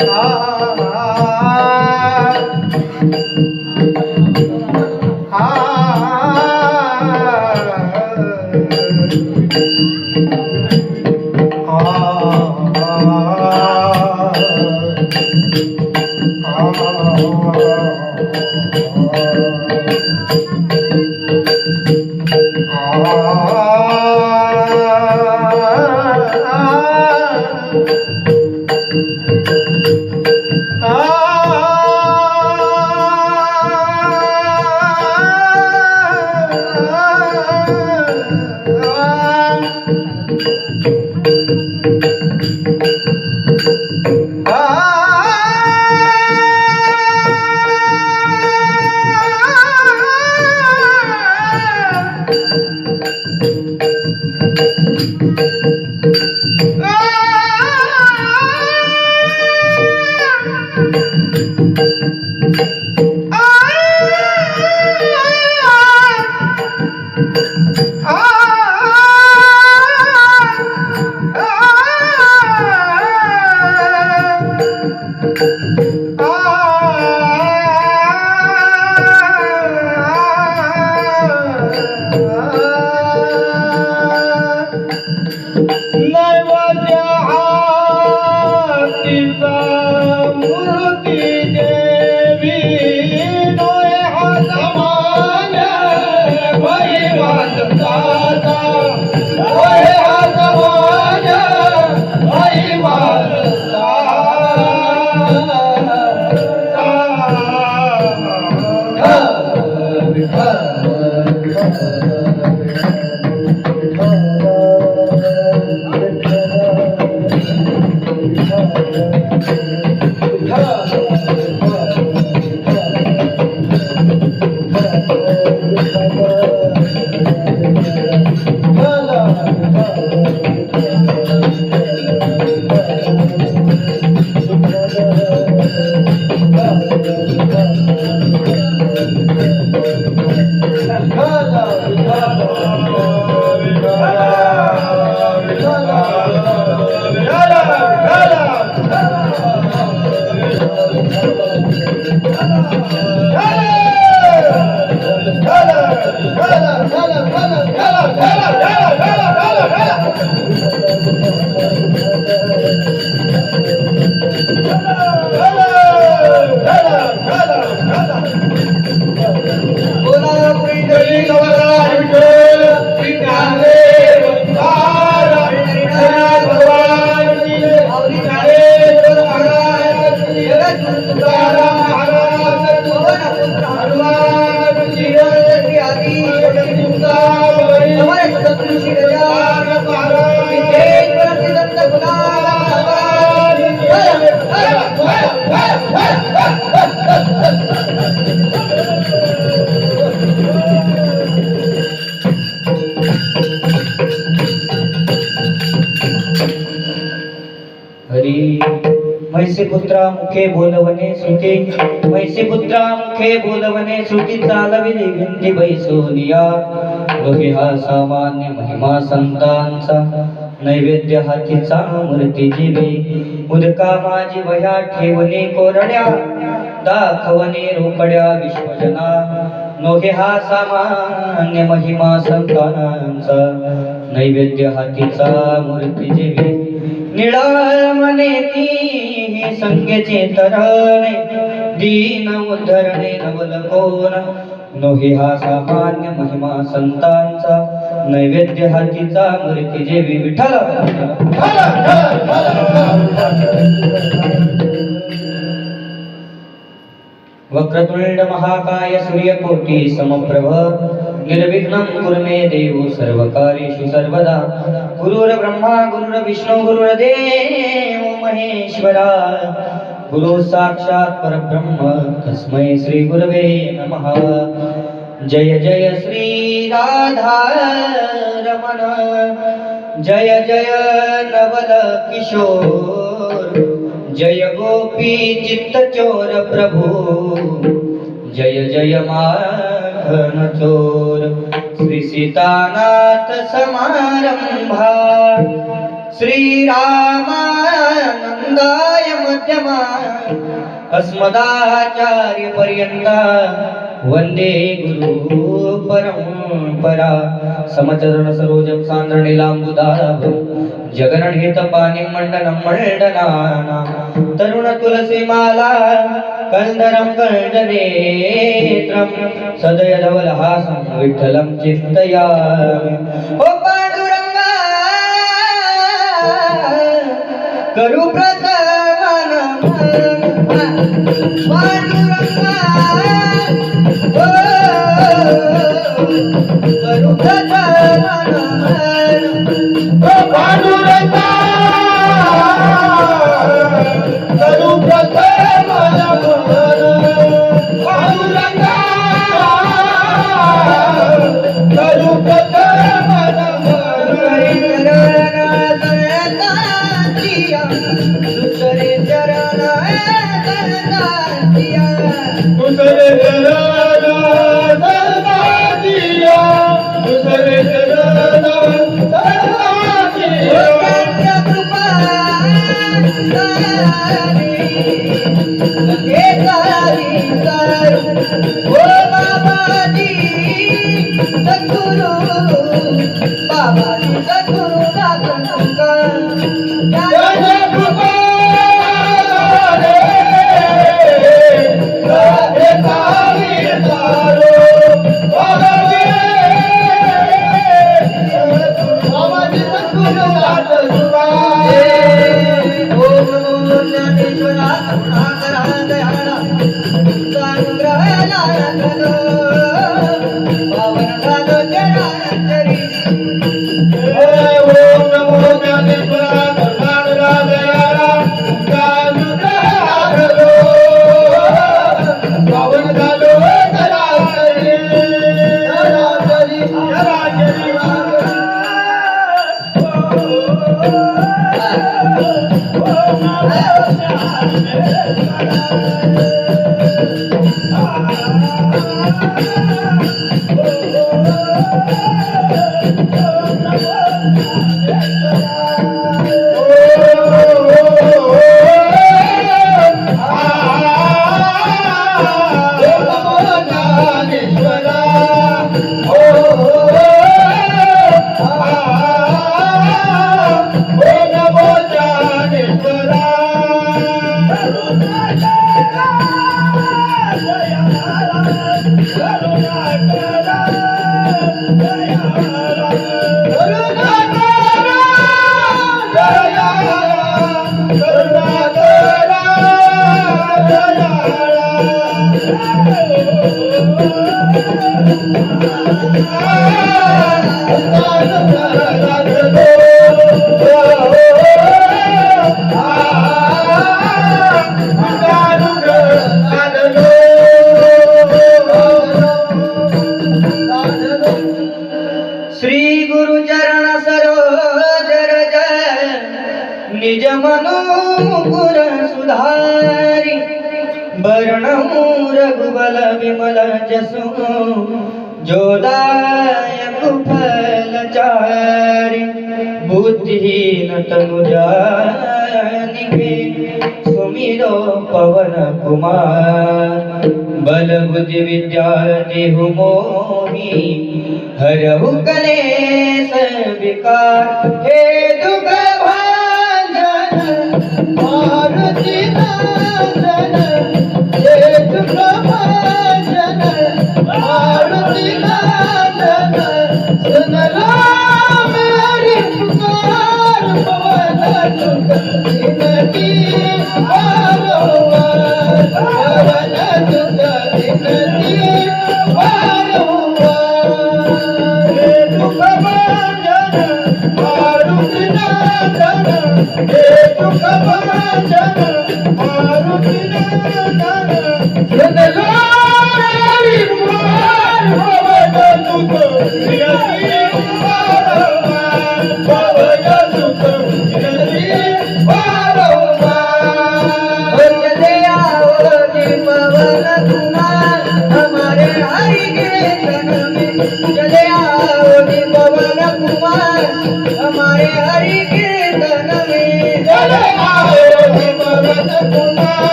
Ah. सिद्धांत पुत्रा मुखे बोलवणे सुती म्हैसे पुत्रा मुखे बोलवणे श्रुती चालविली भिंती बैसोनिया लोहे हा सामान्य महिमा संतांचा। नैवेद्य हातीचा मूर्ती जीवी. उदका माझी वया ठेवणे कोरड्या. दाखवणे रोकड्या विश्वजना. नोहे हा सामान्य महिमा संतानांचा. नैवेद्य हातीचा मूर्ती जीवी. निळा मने ती संगेचे तरणे. दीन उद्धरणे नवल कोण नोहे हा सामान्य महिमा संतांचा. नैवेद्य हातीचा मूर्ती जेवी विठ्ठल. वक्रतुंड महाकाय सूर्यकोटी समप्रभ. निर्विघ्नं कुर्मे देव सर्वकार्येषु सर्वदा. गुरुर्ब्रह्मा गुरुर्विष्णु गुरुर्देव महेश्वरा. गुरु साक्षात् परब्रह्म तस्मै श्री गुरवे नमः. जय जय श्री राधा रमण। जय जय नवल किशोर। जय गोपी चित्त चोर प्रभु। जय जय माखन चोर। श्री सीतानाथ समारंभा। श्री रामानंदाय मध्यमा। अस्मदाचार्य पर्यंता। वंदे गुरु परंपरा समचरण सरोजम सांद्रणीलांबुदाभं जगरणहित पाणी मंडनं मंडनाना तरुण तुलसी माला कंदरं कंदनेत्रं सदय विठ्ठलं चिन्तयामि ओ पांडुरंगा करू प्रथमन पांडुरंगा Thank you. cantar Thank you. Shri गुरु चरण सरोज रज निज मनो सुधारी। वर्णमु रघुबल विमल जसु जोदायक फल चारि। बुद्धिहीन तनु जानिके सुमिरो पवन कुमार। बल बुद्धि विद्या देहु मोही हरहु कलेश विकार हे दुख भांजन मारुति नंदन हे दुख भंजन मारुति नंदन सुन लो मेरी पुकार पवन सुत जिनकी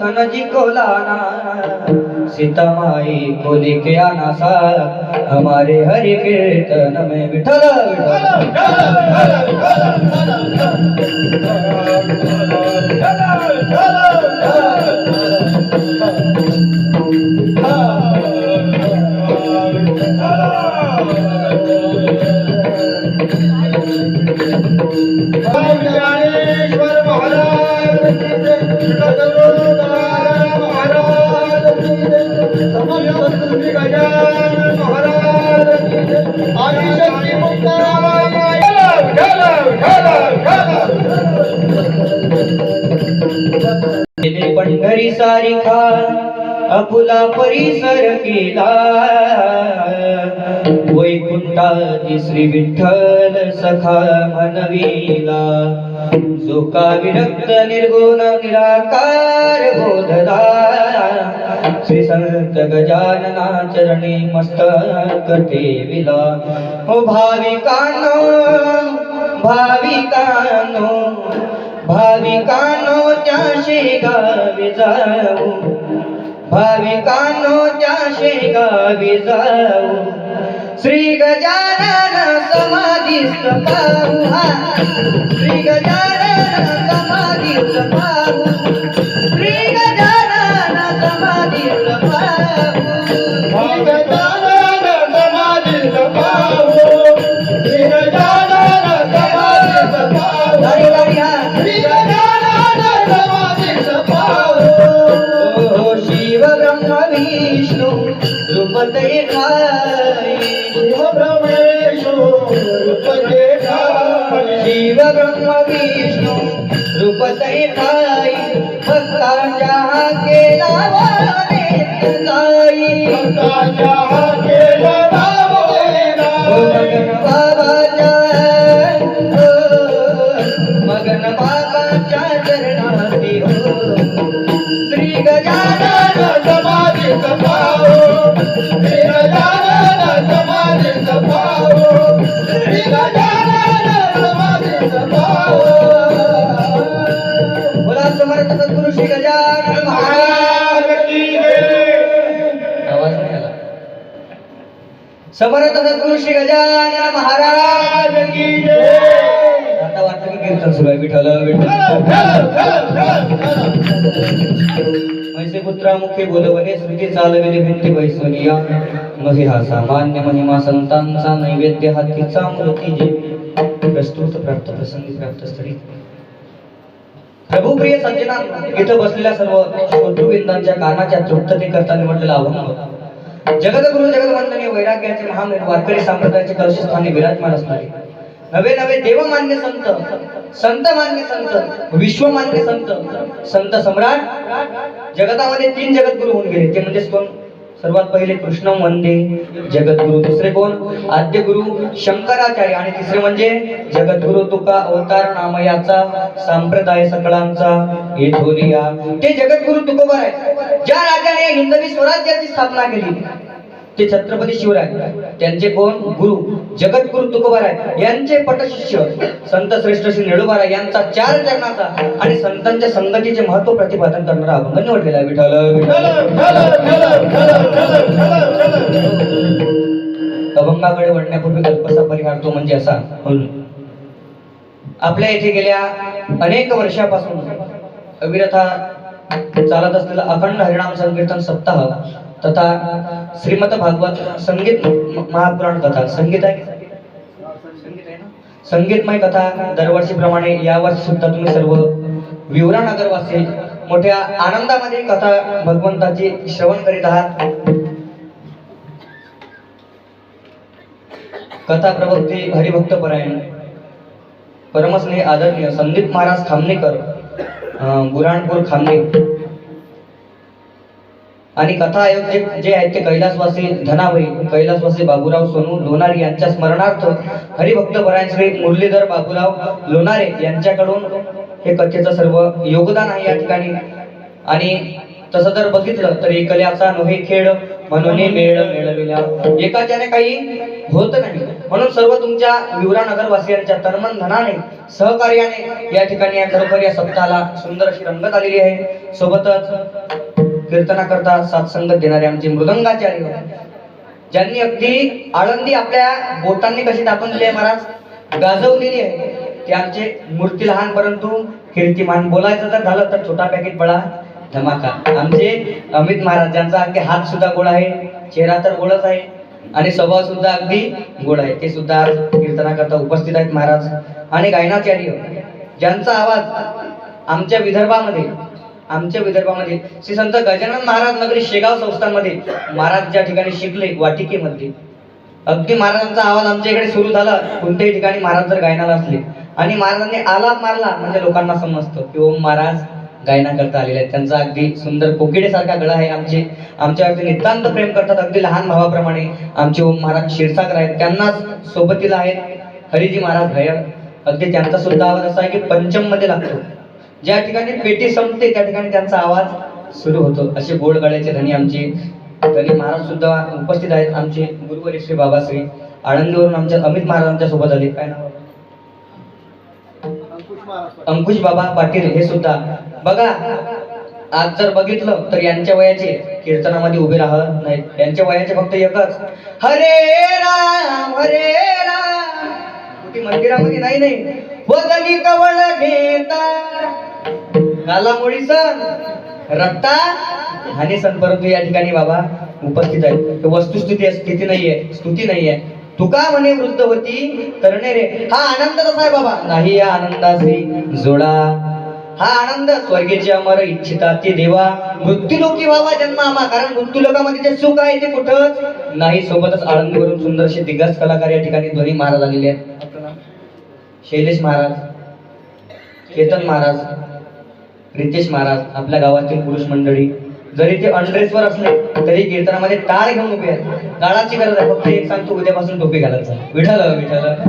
लाना लखन जी को लाना सीता माई को लेके आना सा हमारे हरि कीर्तन में विठल विठल पंढरी सारिखा अपुला परिसर केला. वैकुंठाची श्री विठ्ठल सखा म्हणविला. जो का विरक्त निर्गुण निराकार बोधला. श्री संत गजानना चरणी मस्तक ठेविला. हो भाविकांनो भाविकांनो भाविकांनो त्या शेगावी जाऊ. भाविकांनो त्या शेगावी जाऊ. श्री गजानन समाधीस्त पाहू श्री गजानन समाधीस्त पाहू. ब्रह्म विष्णू रूपते ठाई भक्तांच्या केला वाणे जाई भक्ताच्या केला मगन बाबाच्या मगन बाबाच्या चरणाती हो. श्री गजानन समाधीत पाहू, श्री गजानन समर्थ सद्गुरु श्री गजानन महाराज की जय. आता वाटतं की कीर्तन सुरू आहे. विठ्ठल. मैसे पुत्रा मुखे बोलवले श्रुती चालविले भिंती बैसोनिया मही हा सामान्य महिमा संतांचा नैवेद्य हातीचा मूर्ती जे. प्रस्तुत प्राप्त प्रसंगी प्राप्त स्थळी. प्रभुप्रिय सज्जना इथं बसलेल्या सर्व शत्रुविंदांच्या कानाच्या तृप्तते करता निवडलेला अभंग जगदगुरु जगदवंदनीय वैराग्याचे महान वारकरी संप्रदायाचे कलशस्थानी विराजमान असणारे. नवे नवे देवमान्य संत संत मान्य संत विश्वमान्य संत संत सम्राट जगतामध्ये तीन जगद्गुरु होऊन गेले. ते म्हणजे कोण सर्वात पहिले कृष्ण वंदे जगद्गुरु. दुसरे कोण? आद्य गुरु शंकराचार्य. आणि तिसरे म्हणजे जगद्गुरु तुका अवतार नामयाचा संप्रदाय सकळांचा हे ते जगद्गुरु तुकोबर आहे ज्या राजाने हिंदवी स्वराज्याची स्थापना केली ते छत्रपती शिवराय. त्यांचे कोण? गुरु. जगद्गुरु तुकोबाराय. यांचे पटशिष्य संत श्रेष्ठ श्री निळोबाराय यांचा चार चरणाचा आणि संतांच्या संगतीचे महत्त्व प्रतिपादन करणारा अभंग निवडलेला आहे. विठ्ठल अभंगाकडे वळण्यापूर्वी कल्पसा परिहार तो म्हणजे असा. हो. आपल्या येथे गेल्या अनेक वर्षापासून अविरथा चालत असलेला अखंड हरिणाम संकीर्तन सप्ताह तथा श्रीमद भागवत संगीत महापुराण कथा संगीत आहे? संगीतमय कथा दरवर्षीप्रमाणे यावर्षी सुद्धा तुम्ही सर्व विवरा नगरवासी मोठ्या आनंदामध्ये कथा भगवंताची श्रवण करीत आहात. कथा प्रभक्ती हरिभक्त परायण परमस्नेह आदरणीय संदीप महाराज खामनेकर बुराणपूर खामने आणि कथा आयोजक जे आहेत ते कैलासवासी धनाबाई कैलासवासी बाबूराव सोनू लोणारे यांच्या स्मरणार्थ हरिभक्त परायण श्री मुरलीधर बाबूराव लोणारे यांच्याकडून हे कथेचं सर्व योगदान आहे या ठिकाणी. आणि तसं जर बघितलं तर एकल्याचा नोहे खेळ म्हणून मेळ मिळविला. एकाच्याने काही होत नाही. म्हणून सर्व तुमच्या विवरा नगरवासियांच्या तनमन धनाने सहकार्याने या ठिकाणी या खरोखर या सप्ताहाला सुंदर अशी रंगत आलेली आहे. सोबतच कीर्तनाकरता साथसंगत देणारे आमचे मृदंगाचार्य ज्यांनी अगदी आळंदी आपल्या बोटांनी कशी दाखवून दिली आहे महाराज? गाजवलेली आहे. ते आमचे मूर्ती लहान परंतु कीर्तिमान बोलायचं जर झालं तर छोटा पॅकेट बळा धमाका. आमचे अमित महाराज ज्यांचा अगदी हात सुद्धा गोड आहे चेहरा तर गोडच आहे आणि स्वभाव सुद्धा अगदी गोड आहे. ते सुद्धा आज कीर्तनाकरता उपस्थित आहेत महाराज. आणि गायनाचार्य ज्यांचा आवाज आमच्या विदर्भामध्ये आमच्या विदर्भामध्ये श्री संत गजानन महाराज नगरी शेगाव संस्थांमध्ये महाराज ज्या ठिकाणी शिकले वाटिकेमध्ये. अगदी महाराजांचा आवाज आमच्या इकडे सुरू झाला कोणत्याही ठिकाणी महाराज जर गायनाला असले. आणि महाराजांनी आलाप मारला म्हणजे लोकांना समजतं की ओम महाराज गायना करता आलेले आहेत. त्यांचा अगदी सुंदर कोकिडेसारखा गळा आहे आमचे. आमच्यावरती नितांत प्रेम करतात अगदी लहान भावाप्रमाणे आमचे ओम महाराज क्षीरसागर आहेत. त्यांनाच सोबतीला आहेत हरिजी महाराज भैर अगदी त्यांचा सुद्धा आवाज असा आहे की पंचममध्ये लागतो. ज्या ठिकाणी पेटी संपते त्या ठिकाणी त्यांचा आवाज सुरू होतो. असे गोड गळ्याचे धनी आमचे धनी महाराज सुद्धा उपस्थित आहेत. आमचे गुरुवरी श्री बाबाश्री आळंदीवरून आमच्या अमित महाराजांच्या सोबत आले. काय नाव? अंकुश बाबा पाटील हे सुद्धा. बघा आज जर बघितलं तर यांच्या वयाचे कीर्तनामध्ये उभे राहत नाहीत यांच्या वयाचे फक्त एकच. हरे राम हरे राम. कुठे मंदिरामध्ये? नाही नाही. बदली कवळ घेता. गालामुळी सण रट्टा आणि सण परंतु या ठिकाणी बाबा उपस्थित आहेत. वस्तुस्थिती स्थिती नाहीये स्तुती नाहीये. तुका म्हणे वृद्ध होती तरणे रे. हा आनंद कसा आहे बाबा? नाही या आनंदाशी जोडा. हा आनंद स्वर्गीचे अमर इच्छिता ते देवा. मृत्यूलोकी व्हावा जन्म आम्हा. कारण मृत्यूलोकामध्ये जे सुख आहे ते कुठंच नाही. सोबतच आळंदीवरून सुंदरशी दिग्गज कलाकार या ठिकाणी ध्वनी महाराज आलेले आहेत. शैलेश महाराज केतन महाराज रितेश महाराज आपल्या गावातील पुरुष मंडळी. जरी ते अनड्रेसवर असले तरी कीर्तनामध्ये टाळ घेऊन उभे आहेत. टाळाची गरज आहे. फक्त एक सांगतो उद्यापासून टोपी घालायचं विठाल विठाल